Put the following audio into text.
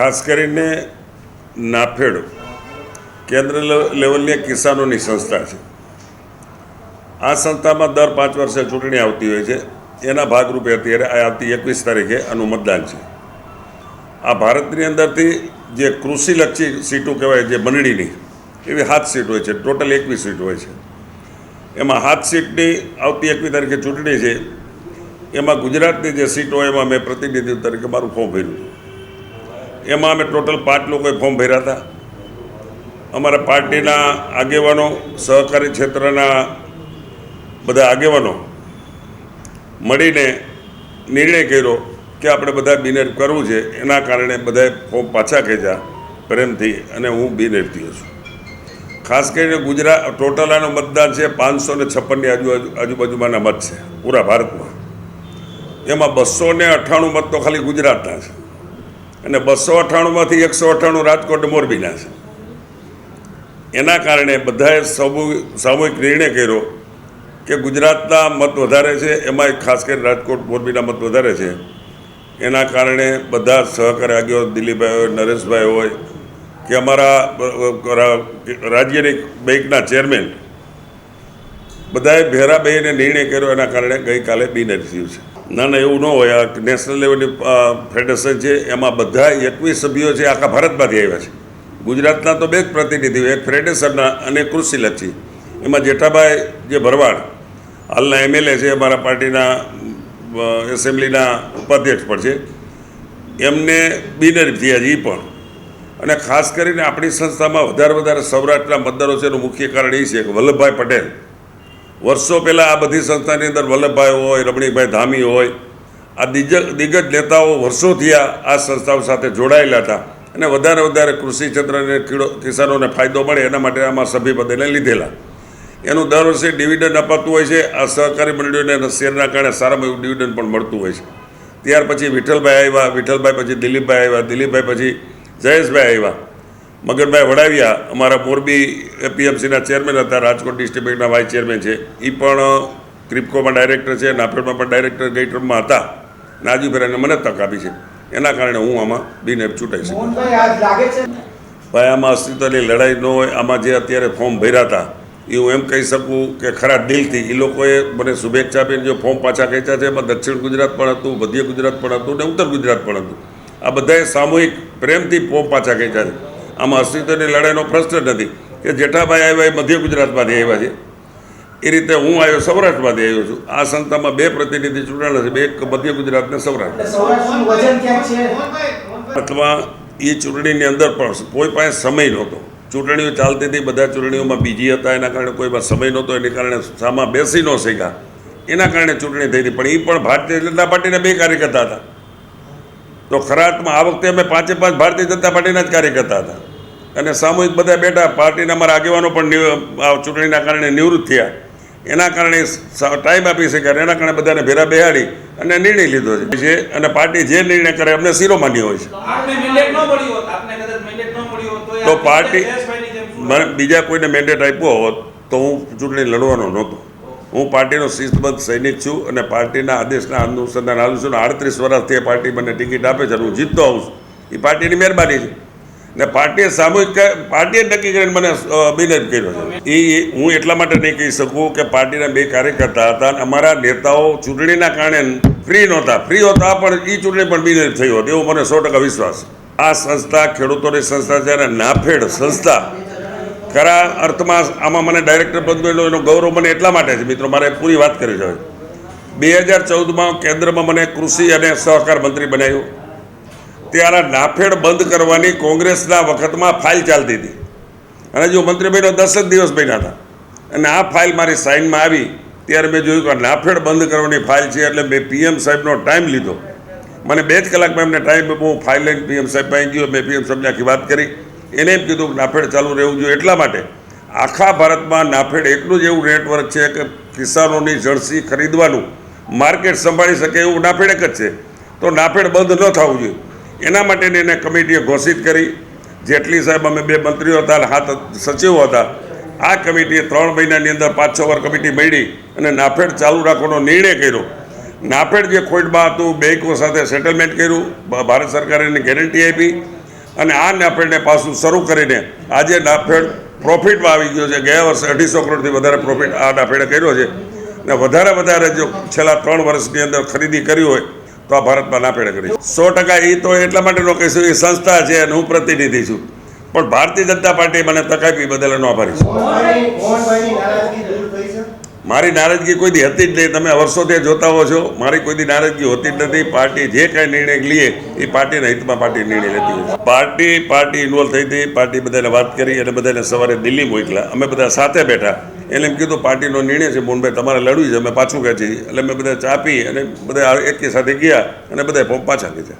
ખાસ કરીને નાફેડ કેન્દ્ર લેવલની લેવલની કિસાનોની સંસ્થા છે. આ સંસ્થામાં દર પાંચ વર્ષે ચૂંટણી આવતી હોય છે. એના ભાગરૂપે અત્યારે આવતી એકવીસ તારીખે આનું મતદાન છે. આ ભારતની અંદરથી જે કૃષિલક્ષી સીટો કહેવાય, જે મંડળીની એવી હાથ સીટ હોય છે, ટોટલ એકવીસ સીટ હોય છે. એમાં હાથ સીટની આવતી એકવીસ તારીખે ચૂંટણી છે. એમાં ગુજરાતની જે સીટ હોય એમાં મેં પ્રતિનિધિ તરીકે મારું ફોર્મ ભર્યું. એમાં અમે ટોટલ પાંચ લોકોએ ફોર્મ ભર્યા હતા. અમારા પાર્ટીના આગેવાનો, સહકારી ક્ષેત્રના બધા આગેવાનો મળીને નિર્ણય કર્યો કે આપણે બધા બિનહરીફ કરવું છે. એના કારણે બધાએ ફોર્મ પાછા ખેંચ્યા પ્રેમથી અને હું બિનહરીફીયો છું. ખાસ કરીને ગુજરાત, ટોટલ આનું મતદાન છે પાંચસો ને છપ્પનની આજુબાજુ આજુબાજુમાંના મત છે, પૂરા ભારતમાં. એમાં બસો ને અઠ્ઠાણું મત તો ખાલી ગુજરાતના છે અને બસો અઠ્ઠાણુંમાંથી એકસો અઠ્ઠાણું રાજકોટ મોરબીના છે. એના કારણે બધાએ સૌ સામૂહિક નિર્ણય કર્યો કે ગુજરાતના મત વધારે છે એમાં ખાસ કરીને રાજકોટ મોરબીના મત વધારે છે. એના કારણે બધા સહકારી આગેવાન દિલીપભાઈ હોય, નરેશભાઈ હોય, કે અમારા રાજ્યની બેંકના ચેરમેન, બધાએ ભેરા બેહીને નિર્ણય કર્યો. એના કારણે ગઈકાલે બિનહરીફ થયું છે. ના ના, એવું ન હોય. આ નેશનલ લેવલની ફેડરેશન છે, એમાં બધા એકવીસ સભ્યો છે, આખા ભારતમાંથી આવ્યા છે. ગુજરાતના તો બે જ પ્રતિનિધિઓ, એક ફેડરેશનના અને કૃષિલક્ષી એમાં જેઠાભાઈ જે ભરવાડ, હાલના એમએલએ છે, અમારા પાર્ટીના એસેમ્બલીના ઉપાધ્યક્ષ પણ છે. એમને બિનહરીફ થયા છે એ પણ. અને ખાસ કરીને આપણી સંસ્થામાં વધારે વધારે સૌરાષ્ટ્રના મતદારો છે, એનું મુખ્ય કારણ એ છે કે વલ્લભભાઈ પટેલ વર્ષો પહેલાં આ બધી સંસ્થાની અંદર વલ્લભભાઈ હોય, રમણીકભાઈ ધામી હોય, આ દિગ દિગ્ગજ નેતાઓ વર્ષોથી આ આ સંસ્થાઓ સાથે જોડાયેલા હતા. અને વધારે વધારે કૃષિ ક્ષેત્રને કીડો કિસાનોને ફાયદો મળે એના માટે આમાં સભ્યપદેને લીધેલા. એનું દર વર્ષે ડિવિડન્ડ અપાતું હોય છે. આ સહકારી મંડળીઓને શેરના કારણે સારામાં એવું ડિવિડન્ડ પણ મળતું હોય છે. ત્યાર પછી વિઠ્ઠલભાઈ આવ્યા, વિઠ્ઠલભાઈ પછી દિલીપભાઈ આવ્યા, દિલીપભાઈ પછી જયેશભાઈ આવ્યા. મગનભાઈ વડાવિયા અમારા મોરબી એપીએમસીના ચેરમેન હતા રાજકોટ ડિસ્ટ્રિક્ટ બેંકના વાઇસ ચેરમેન છે. એ પણ ક્રિપકોમાં ડાયરેક્ટર છે નાફેડમાં પણ ડાયરેક્ટર ગઈ ટર્મમાં હતા. નાજીભાઈ મને તક આપી છે. એના કારણે હું આમાં બિનએફ છૂટાઈ શકું. ભાઈ આમાં અસ્તિત્વની લડાઈ ન હોય આમાં જે અત્યારે ફોર્મ ભર્યા હતા એ હું એમ કહી શકું કે ખરા દિલથી એ લોકોએ મને શુભેચ્છા આપીને જો ફોર્મ પાછા ખેંચ્યા છે એમાં દક્ષિણ ગુજરાત પણ હતું મધ્ય ગુજરાત પણ હતું ને ઉત્તર ગુજરાત પણ હતું. આ બધાએ સામૂહિક પ્રેમથી ફોર્મ પાછા ખેંચ્યા છે. આમાં અસ્તિત્વની લડાઈનો પ્રશ્ન નથી કે જેઠાભાઈ આવ્યા એ મધ્ય ગુજરાતમાંથી આવ્યા છે. એ રીતે હું આવ્યો સૌરાષ્ટ્રમાંથી આવ્યો છું. આ સંસ્થામાં બે પ્રતિનિધિ ચૂંટાણા છે બે એક મધ્ય ગુજરાત ને સૌરાષ્ટ્ર. અથવા એ ચૂંટણીની અંદર પણ કોઈ પાસે સમય નહોતો. ચૂંટણીઓ ચાલતી હતી બધા ચૂંટણીઓમાં બીજી હતા એના કારણે કોઈ પાસે સમય નહોતો એને કારણે સામા બેસી ન શક્યા. એના કારણે ચૂંટણી થઈ હતી પણ એ પણ ભારતીય જનતા પાર્ટીના બે કાર્યકર્તા હતા. તો ખરાટમાં આ વખતે અમે પાંચે પાંચ ભારતીય જનતા પાર્ટીના જ કાર્યકર્તા હતા. અને સામૂહિક બધા બેઠા પાર્ટીના અમારા આગેવાનો પણ ચૂંટણીના કારણે નિવૃત્ત થયા. એના કારણે ટાઈમ આપી શક્યા અને એના કારણે બધાને ભેરા બેહાડી અને નિર્ણય લીધો છે. અને પાર્ટી જે નિર્ણય કરે અમને શિરોમાન્ય હોય છે. તો પાર્ટી મને બીજા કોઈને મેન્ડેટ આપ્યો હોત તો હું ચૂંટણી લડવાનો નહોતો. હું પાર્ટીનો શિસ્તબદ્ધ સૈનિક છું અને પાર્ટીના આદેશના અનુસંધાન હાલું છું અને આડત્રીસ વર્ષથી એ પાર્ટી મને ટિકિટ આપે છે અને હું જીતતો આવું છું. એ પાર્ટીની મહેરબાની છે. ને પાર્ટીએ સામૂહિક પાર્ટીએ નક્કી કરીને મને અભિનય કર્યો છે. એ હું એટલા માટે નહીં કહી શકું કે પાર્ટીના બે કાર્યકર્તા હતા અને અમારા નેતાઓ ચૂંટણીના કારણે ફ્રી નહોતા. ફ્રી હોતા પણ એ ચૂંટણી પણ બિનહરીફ થઈ હોત એવો મને સો ટકા વિશ્વાસ આ સંસ્થા ખેડૂતોની સંસ્થા છે અને નાફેડ સંસ્થા. ખરા અર્થમાં આમાં મને ડાયરેક્ટર પદ મળ્યો એનો ગૌરવ મને એટલા માટે છે. મિત્રો મારે પૂરી વાત કરી છે બે હજાર ચૌદમાં કેન્દ્રમાં મને કૃષિ અને સહકાર મંત્રી બનાવ્યો. ત્યારે નાફેડ બંધ કરવાની કોંગ્રેસના વખતમાં ફાઇલ ચાલતી હતી. અને જો મંત્રીભાઈનો દસ જ દિવસ બન્યા હતા. અને આ ફાઇલ મારી સાઇનમાં આવી, ત્યારે મેં જોયું કે નાફેડ બંધ કરવાની ફાઇલ છે એટલે મેં પીએમ સાહેબનો ટાઈમ લીધો. મને બે જ કલાકમાં એમને ટાઈમ હું ફાઇલ લઈને પીએમ સાહેબ પાસે ગયો, મેં પીએમ સાહેબને આખી વાત કરી. એને એમ કીધું કે નાફેડ ચાલુ રહેવું જોઈએ એટલા માટે આખા ભારતમાં નાફેડ એટલું જ એવું નેટવર્ક છે કે કિસાનોની જળસી ખરીદવાનું, માર્કેટ સંભાળી શકે એવું નાફેડ એક જ છે. તો નાફેડ બંધ ન થવું જોઈએ. એના માટેની એને કમિટીએ ઘોષિત કરી. જેટલી સાહેબ અમે બે મંત્રીઓ હતા અને હાથ સચિવો હતા, આ કમિટીએ ત્રણ મહિનાની અંદર પાંચ છ વાર કમિટી મળી અને નાફેડ ચાલુ રાખવાનો નિર્ણય કર્યો. નાફેડ જે ખોટમાં હતું, બેંકો સાથે સેટલમેન્ટ કર્યું ભારત સરકારે એને ગેરંટી આપી અને આ નાફેડને પાછું શરૂ કરીને આજે નાફેડ પ્રોફિટમાં આવી ગયો છે. ગયા વર્ષે અઢીસો કરોડથી વધારે પ્રોફિટ આ નાફેડે કર્યો છે. ને વધારે વધારે જો છેલ્લા ત્રણ વર્ષની અંદર ખરીદી કરી હોય તો આ ભારતમાં નાફેડે કરી. સો ટકા એ તો એટલા માટે નો કહીશું એ સંસ્થા છે અને હું પ્રતિનિધિ છું. પણ ભારતીય જનતા પાર્ટી મને તક બદલ એનો આભારી છે. મારી નારાજગી કોઈ દી હતી જ નહીં. તમે વર્ષોથી જોતા હો છો. મારી કોઈ દી નારાજગી હોતી જ નથી. પાર્ટી જે કાંઈ નિર્ણય લઈએ એ પાર્ટીના હિતમાં પાર્ટી નિર્ણય લેતી હોય પાર્ટી પાર્ટી ઇન્વોલ્વ થઈ હતી. પાર્ટી બધાને વાત કરી અને બધાને સવારે દિલ્હી મોકલા અમે બધા સાથે બેઠા. એટલે એમ કીધું, પાર્ટીનો નિર્ણય છે, મોહનભાઈ, તમારે લડવી છે. અમે પાછું ખેંચી એટલે અમે બધા ચા પી અને બધા એકી સાથે ગયા અને બધા પાછા લીધા.